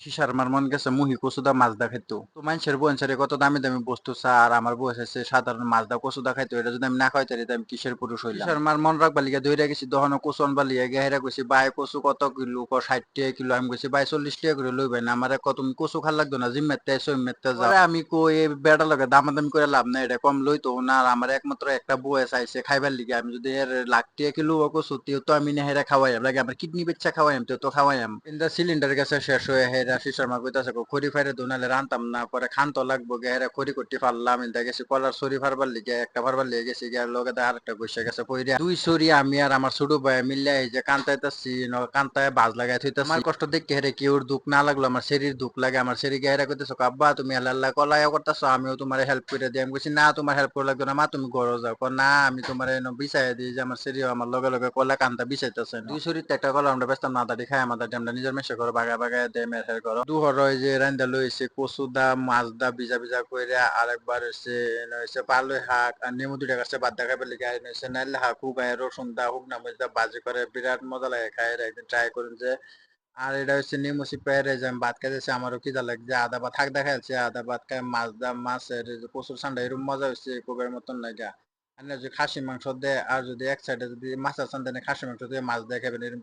শিশার মার মন গেছে মুহি কচুদা মাছ দা খাইতো। তো মানুষের বোন ছেড়ে কত দামি দামি বস্তু আর আমার বউ এসেছে সাধারণ মাছ দা কচুদা খাইতো এটা যদি আমি না খাইতে পারি আমি কিসের পুরুষ হইলাম? শিশার মার মন রাখবা লিগে দইরা গেছি দহন কচু আনবা লিগে গেহেরা কইছি বাই কচু কত কিলো ক ষাট টাকা কিলো? আমি কইছি বাই চল্লিশ টাকা করে লইবেন আমার কত তুমি কচু খাল লাগতো না জিম্মেতে সইমেতে যাও। আমি কই এই বেড়া লগে দামাদামি করে লাভ নাই এটা কম লইতো না আর আমার একমাত্র একটা বউ চাইছে খাইবার লিগে আমি যদি এর লাখ টাকা কিলো কচু তো আমি না হেরা খাওয়াইম লাগে আমার কিডনি বেচা খাওয়াইম তেও তো খাওয়াইম কিন্তু সিলিন্ডার গেছে শেষ হয়ে হেরা শিশার মা কইতাছে খড়ি ফাইরে দোনালে রানতাম না, পরে খান তো লাগবো গে, হেরা খড়ি করতে পারলাম ইন্দা গেছি কলার সরি ফারবার লিগে, একটা ফারবার লিগে গেছি গিয়ে লগে আর একটা বসে গেছে পইরা। দুই সরি আমি আর আমার ছোট ভাই মিলে এই যে কান্তাইতাছি কান্তায় বাজ লাগাই থইতাছি। আমার কষ্ট দেখে হেরে কেউর দুঃখ না লাগল, আমার শরীর দুঃখ লাগে, আমার শরীর গেরা কইতেছো আব্বা, তুমি আল্লাহ আল্লাহ কলাই করতেছো, আমিও তোমার হেল্প করে দিই। আমি কইছি, না, তোমার হেল্প করে লাগবে না, মা, তুমি ঘরে যাও। না, আমি তোমার এনে বিছাই দিই, যে আমার শরীর আমার লগে লগে কলা কান্তা বিছাইতেছে দুই শরীর একটা কলা আমরা ব্যস্ত না দাঁড়ি খাই আমাদের আমরা নিজের মেশে করো বাগা বাগা দে মের হের করো। দুহর যে রান্দা লইছে কচু দা মাছ দা ভিজা ভিজা কইরা আরেকবার হইছে, এনে হইছে পালই শাক আর নেমু দুটা গাছে বাদ দেখা পেলে গায়ে হইছে নাইলে শাক হুগায় রসুন দা, হুক না মজদা বাজি করে, বিরাট মজা লাগে খাই একদিন। ট্রাই করুন যে, আর এটা হচ্ছে নিমু সিপাইরে যে ভাত খাইতেছি, আমারও খিদা লাগছে। আদা ভাত শাক দেখা যাচ্ছে, আদা ভাত খাই মাছ দা মাছের যে প্রচুর ঠান্ডা এরকম মজা হচ্ছে কোবের মতন লাগা। আর যদি খাসি মাংস দেয়, আর যদি এক সাইডে যদি মাছের সান্দানে খাসি মাংস দিয়ে মাছ দিয়ে খাবেন এরকম